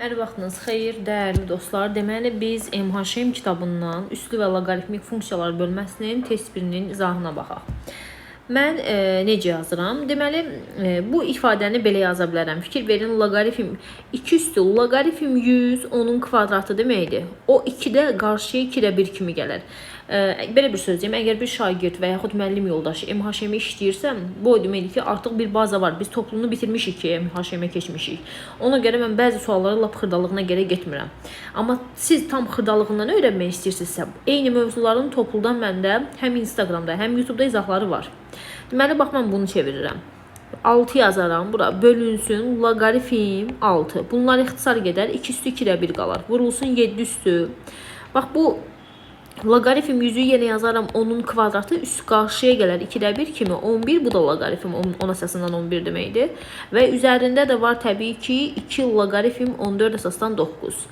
Hər vaxtınız xeyir, dəyərli dostlar. Deməli biz MHM kitabından üslü və loqaritmik funksiyalar bölməsinin test 1-nin izahına baxaq. Mən e, necə yazıram? Deməli, e, bu ifadəni belə yaza bilərəm. Fikir verin, loqaritm 2 üstü loqaritm 100 onun kvadratı deməkdir. O 2-də qarşıya 2-də 1 kimi gələr. E, belə bir söz deyim, əgər bir şagird və yaxud müəllim yoldaşı MHM-i işləyirsə, bu o deməkdir ki, artıq bir baza var. Biz toplumunu bitirmişik ki, MHM-ə keçmişik. Ona görə mən bəzi sualları lap xırdalığına görə getmirəm. Amma siz tam xırdalığından öyrənmək istəyirsinizsə, eyni mövzuların topludan məndə həm Instagramda, həm YouTube-da izahları var. Deməli bax mən bunu çevirirəm. 6 yazaram. Bura bölünsün loqaritm 6. Bunlar ixtisar gedər. 2 üstü 2 ilə 1 qalar. Vurulsun 7 üstü. Bax bu loqaritm 100-ü yenə yazaram. Onun kvadratı üst qarşıya gələr 2-də 1 kimi. 11 bu da loqaritm 10 10 əsasından 11 deməkdir. Və üzərində də var təbii ki 2 loqaritm 14 əsasdan 9.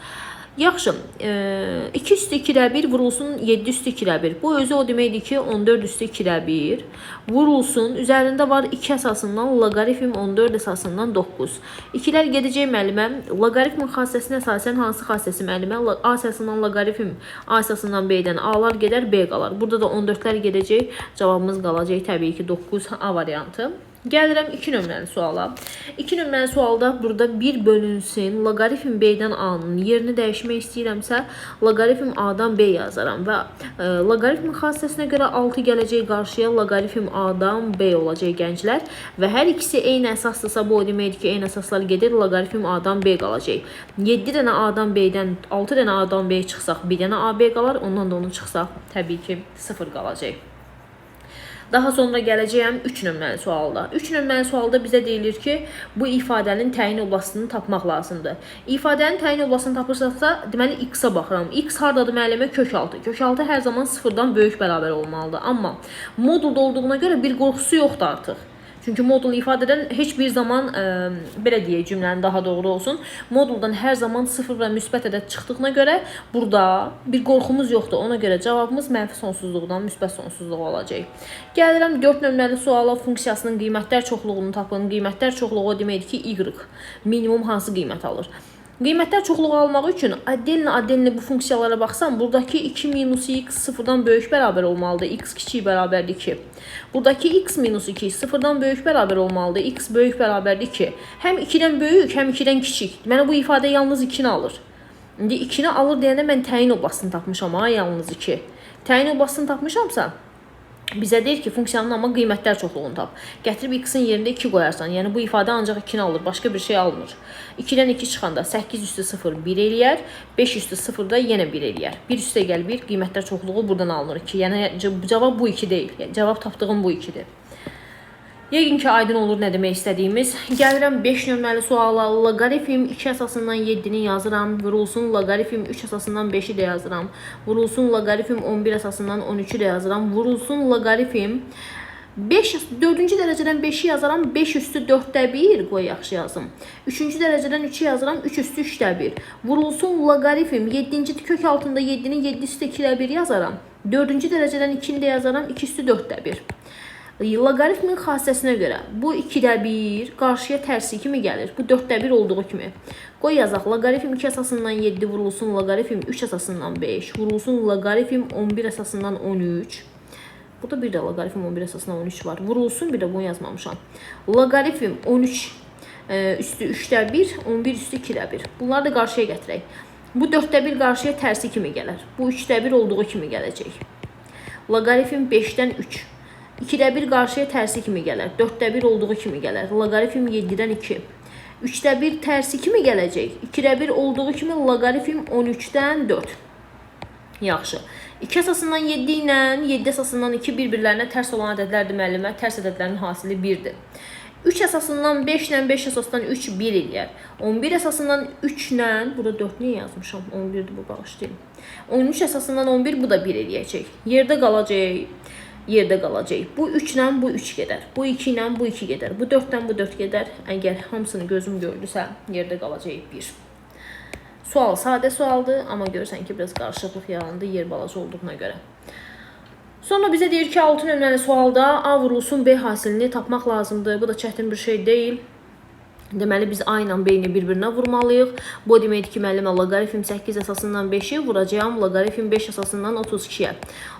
Yaxşı, e, 2 üstü 2-də 1 vurulsun 7 üstü 2-də 1. Bu özü o deməkdir ki, 14 üstü 2-də 1 vurulsun. Üzərində var 2 əsasından loqaritm 14 əsasından 9. 2-lər gedəcək müəllimə. Loqaritmin xassəsinə əsasən hansı xassəsi müəllimə? A əsasından loqaritm, A əsasından B-dən A-lar gedər, B qalar. Burada da 14-lər gedəcək. Cavabımız qalacaq təbii ki 9 A variantı. Gəlirəm 2 nömrəli suala. 2 nömrəli sualda burada 1 bölünsün. Loqaritm B-dən A-nın yerini dəyişmək istəyirəmsə, loqaritm A-dan B yazaram və e, loqaritmin xassəsinə görə 6 gələcək qarşıya, loqaritm A-dan B olacaq gənclər və hər ikisi eyni əsasdırsa bu o deməkdir ki, eyni əsaslar gedir, loqaritm A-dan B qalacaq. 7 dənə A-dan B-dən 6 dənə A-dan B çıxsaq, bir dənə AB qalar, ondan da onu çıxsaq, təbii ki, 0 qalacaq. Daha sonra gələcəyəm 3 nömrəli sualda. 3 nömrəli sualda bizə deyilir ki, bu ifadənin təyin oblasını tapmaq lazımdır. İfadənin təyin oblasını tapırsaqsa, deməli x-a baxıram. x hardadır müəllimə? Kök 6. Kök 6 hər zaman 0-dan böyük bərabər olmalıdır. Amma modulda olduğuna görə bir qorxusu yoxdur artıq. Çünki modul ifadədən heç bir zaman ə, belə deyək cümlənin daha doğru olsun. Moduldan hər zaman 0 və müsbət ədəd çıxdığına görə burada bir qorxumuz yoxdur. Ona görə cavabımız mənfi sonsuzluqdan müsbət sonsuzluq olacaq. Gəlirəm 4 nömrəli suala funksiyasının qiymətlər çoxluğunu tapın. Qiymətlər çoxluğu o deməkdir ki, y minimum hansı qiymət alır? Qiymətlər çoxluğu almaq üçün addellə bu funksiyalara baxsam, buradakı 2 minus x sıfırdan böyük bərabər olmalıdır. x kiçik bərabərdir 2. Buradakı x minus 2 sıfırdan böyük bərabər olmalıdır. x böyük bərabərdir 2. Həm 2-dən böyük, həm 2-dən kiçik. Deməli bu ifadə yalnız 2-ni alır. İndi 2-ni alır deyəndə mən təyin oblasını tapmışam ha, yalnız 2. Təyin oblasını tapmışamsa, bizə deyir ki, funksiyanın amma qiymətlər çoxluğunu tap. Gətirib x-in yerində 2 qoyarsan. Yəni bu ifadə ancaq 2-ni alır, başqa bir şey almır. 2-dən 2 çıxanda 8 üstü 0 1 eləyər, 5 üstü 0 da yenə 1 eləyər. 1 üstə gəl 1, qiymətlər çoxluğu buradan alınır 2. Yəni cavab bu 2 deyil. Yəni, cavab tapdığım bu 2-dir. Yəqin ki, aydın olur nə demək istədiyimiz. Gəlirəm 5 nömrəli suala. Loqaritm 2 əsasından 7-ni yazıram. Vurulsun loqaritm 3 əsasından 5-i də yazıram. Vurulsun loqaritm 11 əsasından 13-ü də yazıram. Vurulsun loqaritm 5 4-cü dərəcədən 5-i yazaram. 5 üstü 4-də 1 qoy yaxşı yazım. 3-cü dərəcədən 3-ü yazaram. 3 üstü 3-də 1. Vurulsun loqaritm 7-ci kök altında 7-nin 7 üstü 2-də 1 yazaram. 4-cü dərəcədən 2-ni də yazaram. 2 üstü 4-də 1. Loqaritmin xassəsinə görə bu 2-də 1 qarşıya tərsi kimi gəlir. Bu 4-də 1 olduğu kimi. Qoy yazaq. Loqaritm 2 əsasından 7 vurulsun loqaritm 3 əsasından 5 vurulsun loqaritm 11 əsasından 13. Burada bir də loqaritm 11 əsasından 13 var. Vurulsun bir də bunu yazmamışam. Loqaritm 13 e, üstü 3-də 1, 11 üstü 2-də 1. Bunları da qarşıya gətirək. Bu 4-də 1 qarşıya tərsi kimi gələr. Bu 3-də 1 olduğu kimi gələcək. Loqaritm 5-dən 3. 2-də 1 qarşıya tərsi kimi gələr. 4-də 1 olduğu kimi gələr. Loqaritm 7-dən 2. 3-də 1 tərsi kimi gələcək. 2-də 1 olduğu kimi loqaritm 13-dən 4. Yaxşı. 2 əsasından 7 ilə 7 əsasından 2 bir-birlərinə tərs olan ədədlərdir müəllimə. Tərs ədədlərin hasili 1-dir. 3 əsasından 5 ilə 5 əsasından 3 1 eləyər. 11 əsasından 3 ilə burada 4 niyə yazmışam? 11-dir bu bağışlayın. 13 əsasından 11 bu da 1 eləyəcək. Yerdə qalacaq. Yerdə qalacaq. Bu 3 ilə bu 3 gedər. Bu 2 ilə bu 2 gedər. Bu 4-dən bu 4 gedər. Əgər hamısını gözüm gördüsə, yerdə qalacaq 1. Sual sadə sualdır, amma görürsən ki, biraz qarışıqlıq yarandı yer balaca olduğuna görə. Sonra bizə deyir ki, 6 nömrəli sualda A vurulsun B hasilini tapmaq lazımdır. Bu da çətin bir şey deyil. Deməli biz A ilə B-ni bir-birinə vurmalıyıq. Bu deməkdir ki, müəllimə loqaritm 8 əsasından 5-i vuracağam loqaritm 5 əsasından 32-yə.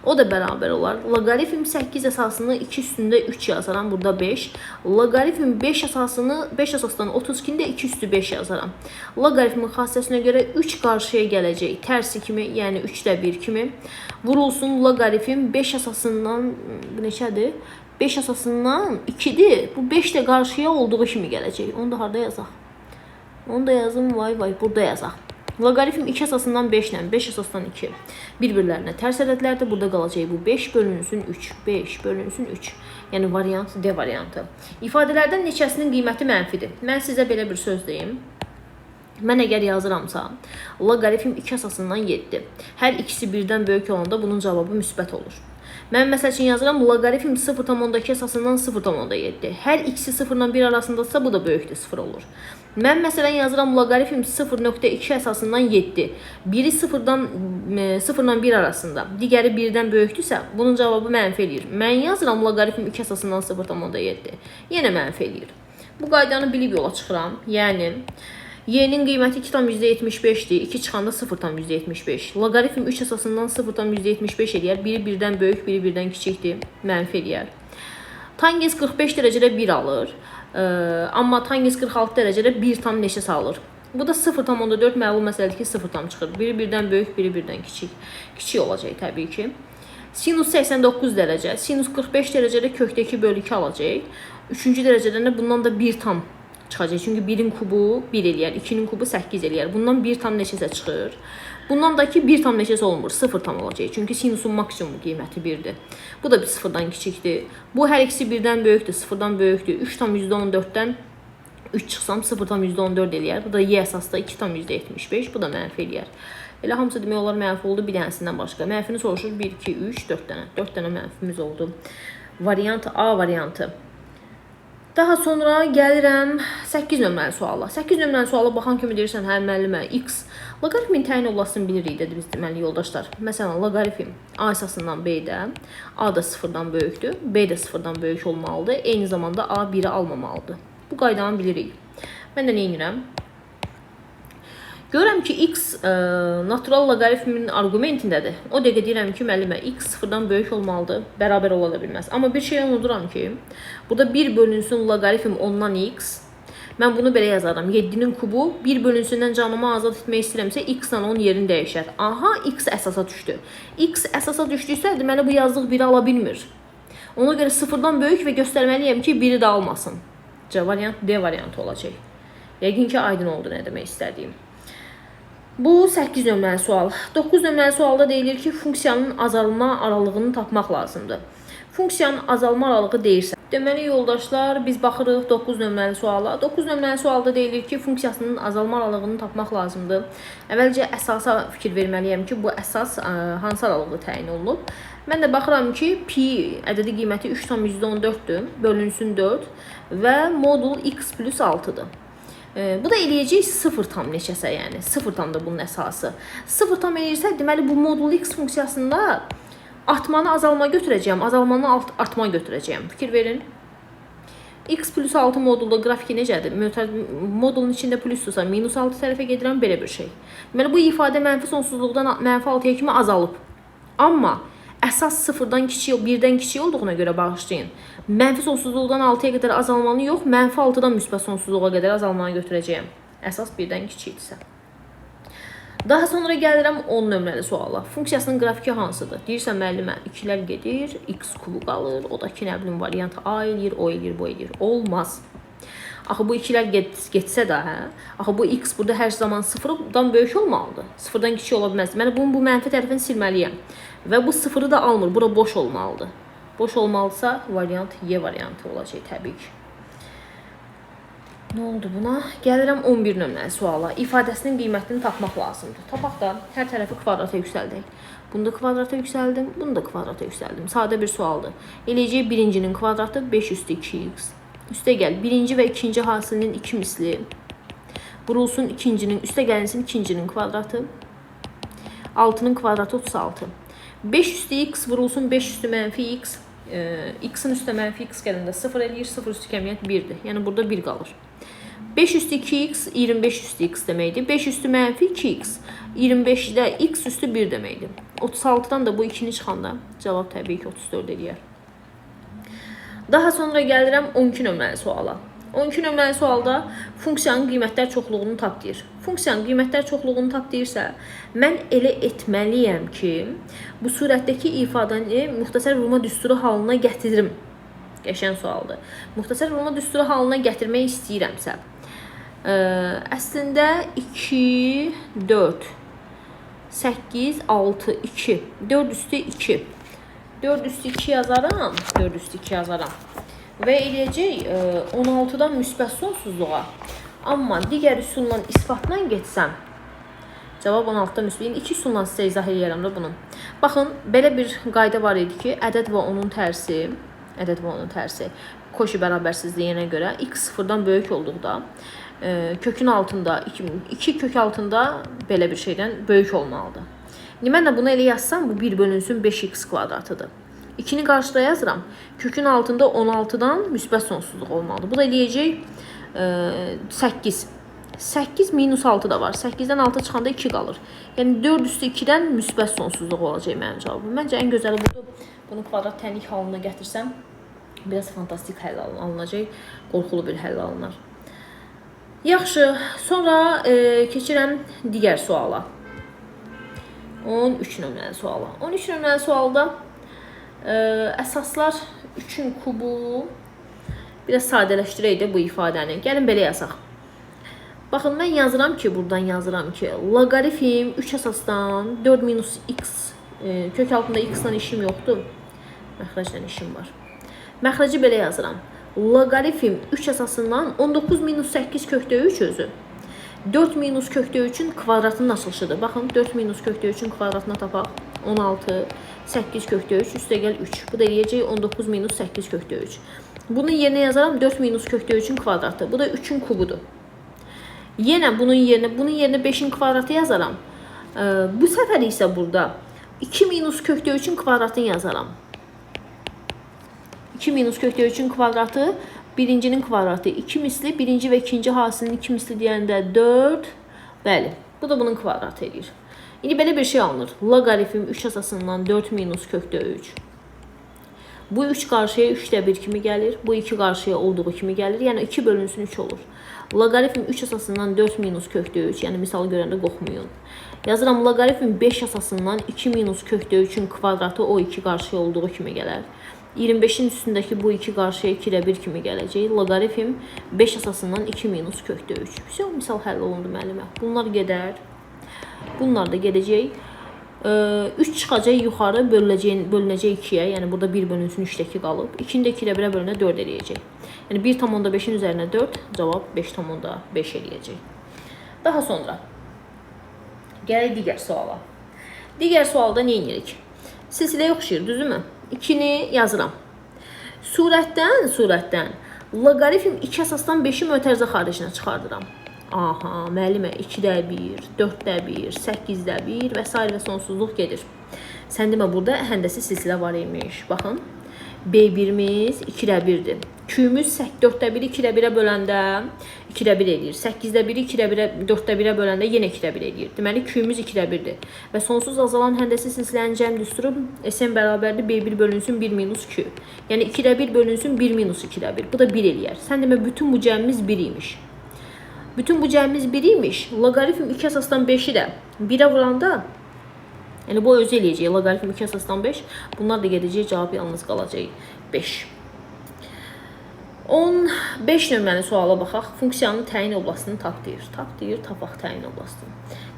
O da bərabər olar. Loqaritm 8 əsasını 2 üstündə 3 yazaram. Burada 5. Loqaritm 5 əsasını 5 əsasdan 32-ni də 2 üstü 5 yazaram. Loqaritmin xassəsinə görə 3 qarşıya gələcək. Tərsi kimi, yəni 3də 1 kimi. Vurulsun loqaritm 5 əsasından neçədir? 5 əsasından 2-dir. Bu 5 də qarşıya olduğu kimi gələcək. Onu da harda yazaq? Onu da yazım, vay vay, burada yazaq. Loqaritm 2 əsasından 5 ilə 5 əsasdan 2 bir-birlərinə tərs ədədlərdir. Burada qalacaq bu 5 bölünsün 3. 5 bölünsün 3. Yəni variant D variantı. İfadələrdən neçəsinin qiyməti mənfidir? Mən sizə belə bir söz deyim. Mən əgər yazıramsa, loqaritm 2 əsasından 7. Hər ikisi birdən böyük olanda bunun cavabı müsbət olur. Mən məsəl üçün yazıram loqaritm 0.2 əsasından 0.7. Hər ikisi 0 ilə 1 arasındadırsa bu da böyükdür 0 olur. Mən məsələn yazıram loqaritm 0.2 əsasından 7. Biri 0-dan 0 ilə 1 arasında, digəri 1-dən böyükdürsə, bunun cavabı mənfi eləyir. Mən yazıram loqaritm 2 əsasından 0.7. Yenə mənfi eləyir. Bu qaydanı bilib yola çıxıram. Yəni Y-nin qiyməti 2,75-dir. 2 çıxanda 0,75. Loqaritm 3 əsasından 0,75 eləyər. Biri birdən böyük, biri birdən kiçikdir. Mənfi eləyər. Tangens 45 dərəcədə 1 alır. Ə, amma tangens 46 dərəcədə 1 tam neçə salır? Bu da 0,4 məlum məsələdir ki, 0 tam çıxır. Biri birdən böyük, biri birdən kiçik. Kiçik olacaq təbii ki. Sinus 89 dərəcə, sinus 45 dərəcədə kökdə 2 bölü 2 alacaq. Üçüncü dərəcədən də bundan da 1 tam çıxacaq. Çünki 1-in kubu 1 eləyər, 2-nin kubu 8 eləyər. Bundan 1 tam neçəsə çıxır. Bundan da ki 1 tam neçəsə olmur, 0 tam olacaq. Çünki sinusun maksimum qiyməti 1-dir. Bu da bir 0-dan kiçikdir. Bu hər ikisi 1-dən böyükdür, 0-dan böyükdür. 3 tam %14-dən 3 çıxsam 0 tam %14 eləyər. Bu da y əsasda 2 tam %75. Bu da mənfi eləyər. Elə hamısı demək olar mənfi oldu bir dənəsindən başqa. Mənfini soruşur 1 2 3 4 dənə. 4 dənə mənfimiz oldu. Variant A variantı. Daha sonra gəlirəm 8 nömrəli suala. 8 nömrəli suala baxan kimi deyirsən, hə müəllimə, x loqaritmin təyin olunmasını bilirik dedi biz deməli yoldaşlar. Məsələn, loqaritm a əsasından b-də a da 0-dan böyükdür, b də 0-dan böyük olmalıdır. Eyni zamanda a 1-i almamalıdır. Bu qaydanı bilirik. Mən də nə edirəm? Görürəm ki, x ə, natural loqaritmin arqumentindədir. O dəqiqə deyirəm ki, müəllimə x 0-dan böyük olmalıdır, bərabər ola da bilməz. Amma bir şey unuduram ki, burada 1 bölünsün loqaritm 10-dan x. Mən bunu belə yazaram. 7-nin kubu 1 bölünsündən canımı azad etmək istəyirəmsə x ilə onun yerini dəyişər. Aha, x əsasa düşdü. x əsasa düşdüysə, deməli bu yazdıq 1-i ala bilmir. Ona görə 0-dan böyük və göstərməliyəm ki, 1-i də almasın. C variant D variantı olacaq. Yəqin ki, aydın oldu nə demək istədiyim. Bu 8 nömrəli sual. 9 nömrəli sualda deyilir ki, funksiyanın azalma aralığını tapmaq lazımdır. Funksiyanın azalma aralığı deyirsə, deməli yoldaşlar, biz baxırıq 9 nömrəli suala. 9 nömrəli sualda deyilir ki, funksiyasının azalma aralığını tapmaq lazımdır. Əvvəlcə əsasa fikir verməliyəm ki, bu əsas ə, hansı aralıqda təyin olunub. Mən də baxıram ki, pi ədədi qiyməti 3,14-dür, bölünsün 4 və modul x plus 6-dır. E, bu da eləyəcək 0 tam neçəsə, yəni 0 tam da bunun əsası. 0 tam eləyirsə, deməli bu modul x funksiyasında artmanı azalma götürəcəyəm, azalmanı alt, artma götürəcəyəm. Fikir verin. x plus 6 modulda qrafiki necədir? Modulun içində plusdursa, minus 6 tərəfə gedirəm, belə bir şey. Deməli, bu ifadə mənfi sonsuzluqdan mənfi 6-ya kimi azalıb. Amma əsas sıfırdan kiçik, birdən kiçik olduğuna görə bağışlayın. Mənfi sonsuzluqdan 6-ya qədər azalmanı yox, mənfi 6-dan müsbət sonsuzluğa qədər azalmanı götürəcəyəm. Əsas birdən kiçikdirsə. Daha sonra gəlirəm 10 nömrəli suala. Funksiyasının qrafiki hansıdır? Deyirsən müəllimə, 2-lər gedir, x kubu qalır, o da ki, nə bilim variant A eləyir, o eləyir, bu eləyir. Olmaz. Axı bu 2-lər get, getsə də, hə? Axı bu x burada hər zaman 0-dan böyük olmalıdır. 0-dan kiçik ola bilməz. Mən bunun bu mənfi tərəfini silməliyəm. Və bu 0-ı da almır. Bura boş olmalıdır. Boş olmalısa variant Y variantı olacaq təbii ki. Nə oldu buna? Gəlirəm 11 nömrəli suala. İfadəsinin qiymətini tapmaq lazımdır. Tapaq da hər tərəfi kvadrata yüksəldək. Bunu da kvadrata yüksəldim, bunu da kvadrata yüksəldim. Sadə bir sualdır. Eləyəcək birincinin kvadratı 5 üstü 2x. Üstə gəl, birinci və ikinci hasilinin 2 misli. Vurulsun ikincinin, üstə gəlinsin ikincinin kvadratı. 6-nın kvadratı 36. 5 üstü x vurulsun 5 üstü mənfi x. E, x-in mənfi x gələndə 0 eləyir, 0 üstü kəmiyyət 1-dir. Yəni burada 1 qalır. 5 üstü 2x 25 üstü x deməkdir. 5 üstü mənfi 2x 25-də x üstü 1 deməkdir. 36-dan da bu 2-ni çıxanda cavab təbii ki 34 eləyər. Daha sonra gəlirəm 12 nömrəli suala. 12 nömrəli sualda funksiyanın qiymətlər çoxluğunu tap deyir. Funksiyanın qiymətlər çoxluğunu tap deyirsə, mən elə etməliyəm ki, bu surətdəki ifadəni müxtəsər vurma düsturu halına gətiririm. Qəşəng sualdır. Müxtəsər vurma düsturu halına gətirmək istəyirəmsə, ə, əslində 2 4 8 6 2 4 üstü 2 4 üstü 2 yazaram. 4 üstü 2 yazaram. Və eləyəcək e, 16-dan müsbət sonsuzluğa. Amma digər üsulla isbatla getsəm, cavab 16-dan müsbət. İndi iki üsulla sizə izah eləyərəm də bunu. Baxın, belə bir qayda var idi ki, ədəd və onun tərsi, ədəd və onun tərsi koşu bərabərsizliyinə görə x sıfırdan böyük olduqda e, kökün altında 2, 2 kök altında belə bir şeydən böyük olmalıdır. Də bunu elə yazsam, bu 1 bölünsün 5x kvadratıdır. 2-ni qarşıda yazıram. Kökün altında 16-dan müsbət sonsuzluq olmalıdır. Bu da eləyəcək e, 8. 8 minus 6 da var. 8-dən 6 çıxanda 2 qalır. Yəni 4 üstü 2-dən müsbət sonsuzluq olacaq mənim cavabım. Məncə ən gözəli budur. Bunu kvadrat tənlik halına gətirsəm, biraz fantastik həll alın- alınacaq. Qorxulu bir həll alınır. Yaxşı, sonra e, keçirəm digər suala. 13 nömrəli suala. 13 nömrəli sualda əsaslar 3-ün kubu biraz sadələşdirək də bu ifadəni. Gəlin belə yazaq. Baxın, mən yazıram ki, buradan yazıram ki, loqaritm 3 əsasdan 4 minus x e, kök altında x-dan işim yoxdur. Məxrəclə işim var. Məxrəci belə yazıram. Loqaritm 3 əsasından 19 minus 8 kökdə 3 özü 4 minus kökdə 3-ün kvadratının açılışıdır. Baxın, 4 minus kökdə 3-ün kvadratına tapaq. 16, 8 kökdə 3, üstə gəl 3. Bu da eləyəcək 19 minus 8 kökdə 3. Bunun yerinə yazaram 4 minus kökdə 3-ün kvadratı. Bu da 3-ün kubudur. Yenə bunun yerinə, bunun yerinə 5-in kvadratı yazaram. Bu səfər isə burada 2 minus kökdə 3-ün kvadratını yazaram. 2 minus kökdə 3-ün kvadratı birincinin kvadratı 2 misli, birinci və ikinci hasilini 2 misli deyəndə 4. Bəli, bu da bunun kvadratı edir. İndi belə bir şey alınır. Loqaritm 3 əsasından 4 minus kökdə 3. Bu 3 qarşıya 3də 1 kimi gəlir. Bu 2 qarşıya olduğu kimi gəlir. Yəni 2 bölünsün 3 olur. Loqaritm 3 əsasından 4 minus kökdə 3. Yəni misal görəndə qorxmayın. Yazıram loqaritm 5 əsasından 2 minus kökdə 3-ün kvadratı o 2 qarşıya olduğu kimi gələr. 25-in üstündəki bu 2 qarşıya 2 ilə 1 kimi gələcək. Loqaritm 5 əsasından 2 minus kökdə 3. Vəsə misal həll olundu müəllimə. Bunlar gedər. Bunlar da gedəcək. 3 çıxacaq yuxarı bölünəcək bölünəcək 2-yə. Yəni burada 1 bölünsün 3-dəki qalıb. 2-ni də 2 ilə 1-ə bölünə 4 eləyəcək. Yəni 1,5-in üzərinə 4 cavab 5,5 eləyəcək. Daha sonra gələk digər suala. Digər sualda nə edirik? Silsiləyə oxşayır, düzümü? 2-ni yazıram. Surətdən, surətdən loqaritm 2 əsasdan 5-i mötərizə xaricinə çıxardıram. Aha, müəllimə 2-də 1, 4-də 1, 8-də 1 və s. və sonsuzluq gedir. Sən demə burada həndəsi silsilə var imiş. Baxın. B1-miz 2-də 1-dir. Q-müz 4-də 1-i 2-də 1-ə böləndə 2-də 1 eləyir. 8-də 1-i 2-də 1-ə 4-də 1-ə böləndə yenə 2-də 1 eləyir. Deməli Q-müz 2-də 1-dir. Və sonsuz azalan həndəsi silsilənin cəm düsturu SN bərabərdir B1 bölünsün 1 minus Q. Yəni 2-də 1 bölünsün 1 minus 2-də 1. Bu da 1 eləyər. Sən demə bütün bu cəmimiz 1 imiş. Bütün bu cəmimiz 1 imiş. Loqaritm 2 əsasdan 5-i də 1-ə vuranda Yəni bu özü eləyəcək. Loqaritm 2 əsasdan 5. Bunlar da gedəcək. Cavab yalnız qalacaq 5. 15 nömrəli suala baxaq. Funksiyanın təyin oblasını tap deyir. Tap deyir, tapaq təyin oblasını.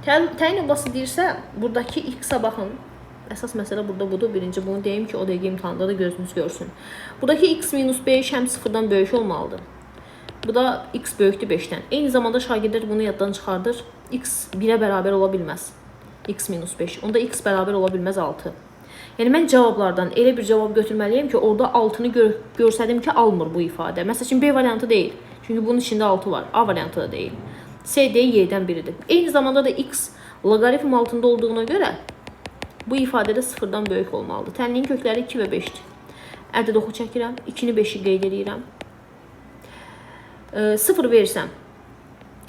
Təyin, oblası deyirsə, buradakı x-a baxın. Əsas məsələ burada budur. Birinci bunu deyim ki, o dəqiqə imtahanda da gözünüz görsün. Buradakı x minus 5 həm sıfırdan böyük olmalıdır. Bu da x böyükdür 5-dən. Eyni zamanda şagirdlər bunu yaddan çıxardır. x 1-ə bərabər ola bilməz. x minus 5. Onda x bərabər ola bilməz 6. Yəni mən cavablardan elə bir cavab götürməliyəm ki, orada 6-nı gör görsədim ki, almır bu ifadə. Məsəl üçün B variantı deyil. Çünki bunun içində 6 var. A variantı da deyil. C D Y-dən biridir. Eyni zamanda da x loqaritm altında olduğuna görə bu ifadədə 0-dan böyük olmalıdır. Tənliyin kökləri 2 və 5-dir. Ədəd oxu çəkirəm. 2-ni 5-i qeyd edirəm. 0 versəm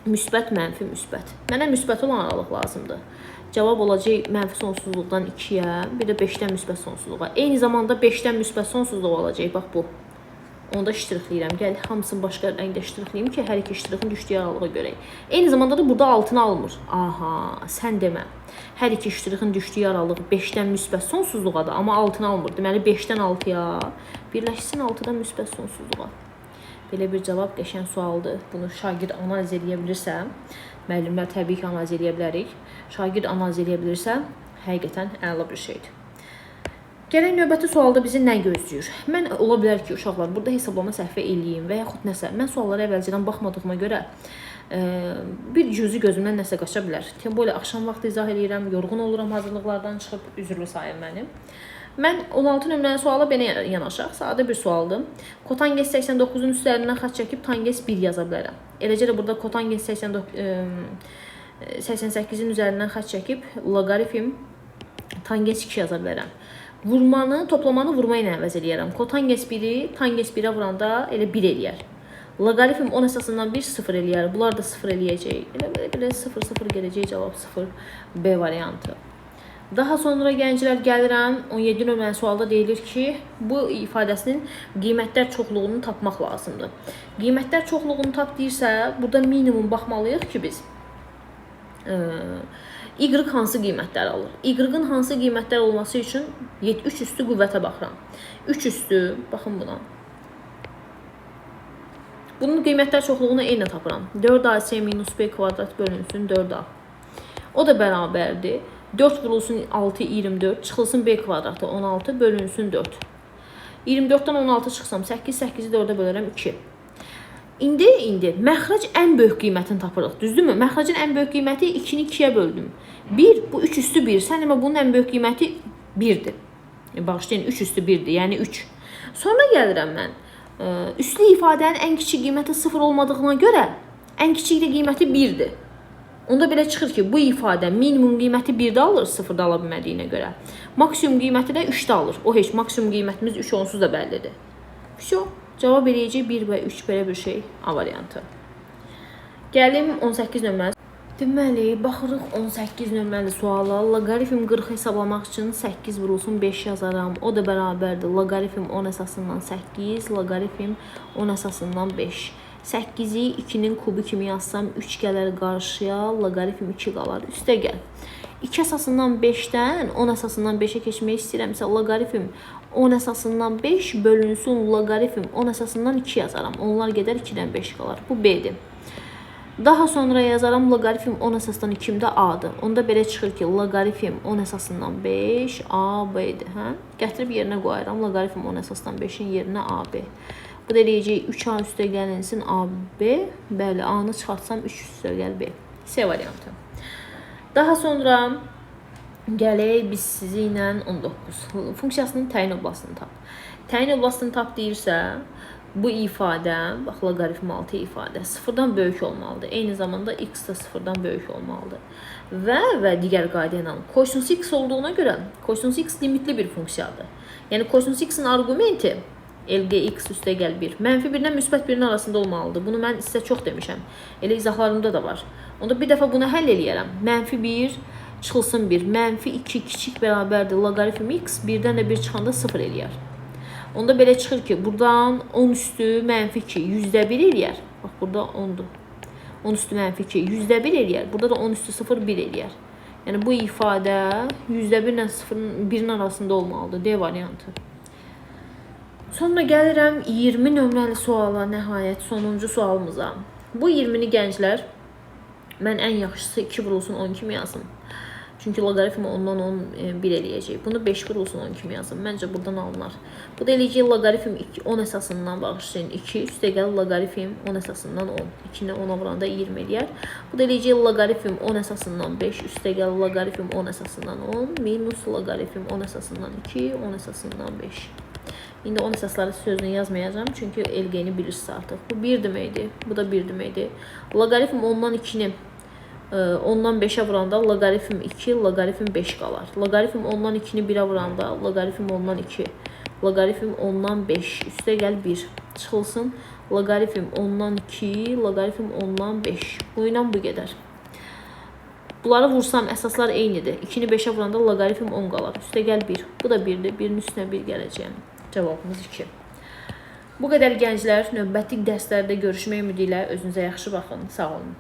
müsbət, mənfi, müsbət. Mənə müsbət olan aralıq lazımdır. Cavab olacaq mənfi sonsuzluqdan 2-yə, bir də 5-dən müsbət sonsuzluğa. Eyni zamanda 5-dən müsbət sonsuzluq olacaq. Bax bu. Onu da ştrixləyirəm. Gəl hamısını başqa rəngdə ştrixləyim ki, hər iki ştrixin düşdüyü aralığa görək. Eyni zamanda da burada altını almır. Aha, sən demə. Hər iki ştrixin düşdüyü aralıq 5-dən müsbət sonsuzluğadır, amma altını almır. Deməli 5-dən 6-ya birləşsin 6-dan müsbət sonsuzluğa. Belə bir cavab qəşəng sualdır. Bunu şagird analiz edə bilirsə, müəllimlər təbii ki, analiz edə bilərik. Şagird analiz edə bilirsə, həqiqətən əla bir şeydir. Gələk növbəti sualda bizi nə gözləyir? Mən ola bilər ki, uşaqlar burada hesablama səhvi eləyim və yaxud nəsə. Mən suallara əvvəlcədən baxmadığıma görə ə, bir cüzi gözümdən nəsə qaça bilər. Təm belə axşam vaxtı izah eləyirəm, yorğun oluram hazırlıqlardan çıxıb, üzrlü sayın məni. Mən 16 nömrəli suala belə yanaşaq. Sadə bir sualdır. Kotanges 89-un üstlərindən xətt çəkib tangens 1 yaza bilərəm. Eləcə də burada kotangens 89 ə, 88-in üzərindən xətt çəkib loqaritm tangens 2 yaza bilərəm. Vurmanı, toplamanı vurma ilə əvəz eləyərəm. Kotanges 1-i tangens 1-ə vuranda elə 1 eləyər. Loqaritm 10 əsasından 1 0 eləyər. Bunlar da 0 eləyəcək. Elə belə 0 0 gələcək cavab 0 B variantı. Daha sonra gənclər gəlirəm 17 nömrəli sualda deyilir ki, bu ifadəsinin qiymətlər çoxluğunu tapmaq lazımdır. Qiymətlər çoxluğunu tap deyirsə, burada minimum baxmalıyıq ki biz. Ə, Y hansı qiymətlər alır? Y-ın hansı qiymətlər olması üçün 3 üstü qüvvətə baxıram. 3 üstü, baxın buna. Bunun qiymətlər çoxluğunu eyni tapıram. 4AC minus B kvadrat bölünsün 4A. O da bərabərdir. 4 vurulsun 6, 24. Çıxılsın B kvadratı 16 bölünsün 4. 24-dən 16 çıxsam 8, 8-i 4-ə bölərəm 2. İndi indi məxrac ən böyük qiymətini tapırıq, düzdürmü? Məxracın ən böyük qiyməti 2-ni 2-yə böldüm. 1 bu 3 üstü 1. Sən demə bunun ən böyük qiyməti 1-dir. E, bağışlayın 3 üstü 1-dir, yəni 3. Sonra gəlirəm mən. E, üslü ifadənin ən kiçik qiyməti 0 olmadığına görə ən kiçik də qiyməti 1-dir. Onda belə çıxır ki, bu ifadə minimum qiyməti 1-də alır, 0-da bilmədiyinə görə. Maksimum qiyməti də 3-də. O heç maksimum qiymətimiz 3 onsuz da bəllidir. Vəsyo, cavab eləyəcək 1 və 3 belə bir şey A variantı. Gəlim 18 nömrəli. Deməli, baxırıq 18 nömrəli suala. Loqaritm 40 hesablamaq üçün 8 vurulsun 5 yazaram. O da bərabərdir. Loqaritm 10 əsasından 8, loqaritm 10 əsasından 5. 8-i 2-nin kubu kimi yazsam 3 gələr qarşıya, loqaritm 2 qalar. Üstə gəl. 2 əsasından 5-dən 10 əsasından 5-ə keçmək istəyirəmsə, loqaritm 10 əsasından 5 bölünsün loqaritm 10 əsasından 2 yazaram. Onlar gedər 2-dən 5 qalar. Bu B-dir. Daha sonra yazaram loqaritm 10 əsasdan 2-də A-dır. Onda belə çıxır ki, loqaritm 10 əsasından 5 AB-dir, hə? Gətirib yerinə qoyuram loqaritm 10 əsasdan 5-in yerinə AB. Bu da eləyəcək 3A üstə gəlinsin AB. Bəli, A-nı çıxartsam 3 üstə gəl B. C variantı. Daha sonra gələk biz sizi ilə 19 funksiyasının təyin oblastını tap. Təyin oblastını tap deyirsə, bu ifadə, bax loqaritm altı ifadə sıfırdan böyük olmalıdır. Eyni zamanda x da sıfırdan böyük olmalıdır. Və və digər qayda ilə cosinus x olduğuna görə cosinus x limitli bir funksiyadır. Yəni cosinus x-in arqumenti LGX üstə gəl 1. Mənfi 1-dən müsbət 1-in arasında olmalıdır. Bunu mən sizə çox demişəm. Elə izahlarımda da var. Onda bir dəfə bunu həll eləyərəm. Mənfi 1 çıxılsın 1. Mənfi 2 kiçik bərabərdir. Loqaritm x 1-dən də 1 çıxanda 0 eləyər. Onda belə çıxır ki, buradan 10 üstü mənfi 2 yüzdə 1 eləyər. Bax, burada 10-dur. 10 üstü mənfi 2 yüzdə 1 eləyər. Burada da 10 üstü 0 1 eləyər. Yəni bu ifadə yüzdə 1 ilə 0-ın 1-in arasında olmalıdır. D variantı. Sonra gəlirəm 20 nömrəli suala, nəhayət sonuncu sualımıza. Bu 20-ni gənclər mən ən yaxşısı 2 vurulsun 10 kimi yazım. Çünki loqaritm ondan 10 1 eləyəcək. Bunu 5 vurulsun 10 kimi yazın. Məncə buradan alınar. Bu da eləyəcək loqaritm 10 əsasından bağışlayın 2 üstə gəl loqaritm 10 əsasından 10. 2-ni 10-a vuranda 20 eləyər. Bu da eləyəcək loqaritm 10 əsasından 5 üstə gəl loqaritm 10 əsasından 10 minus loqaritm 10 əsasından 2 10 əsasından 5. İndi 10 əsasları sözünü yazmayacağım çünki LG-ni bilirsiniz artıq. Bu 1 deməkdir. Bu da 1 deməkdir. Loqaritm 10-dan 2-ni ondan 5'ə vuranda loqaritm 2, loqaritm 5 qalar. Loqaritm ondan 2-ni 1-ə vuranda loqaritm ondan 2, loqaritm ondan 5, üstə gəl 1. Çıxılsın Loqaritm 10-dan 2, loqaritm 10-dan 5. Bu ilə bu qədər. Bunları vursam əsaslar eynidir. 2-ni 5-ə vuranda loqaritm 10 qalar. Üstə gəl 1. Bu da 1-dir. 1-in üstünə 1 gələcəyəm. Cavabımız 2. Bu qədər gənclər növbəti dərslərdə görüşmək ümidi ilə özünüzə yaxşı baxın. Sağ olun.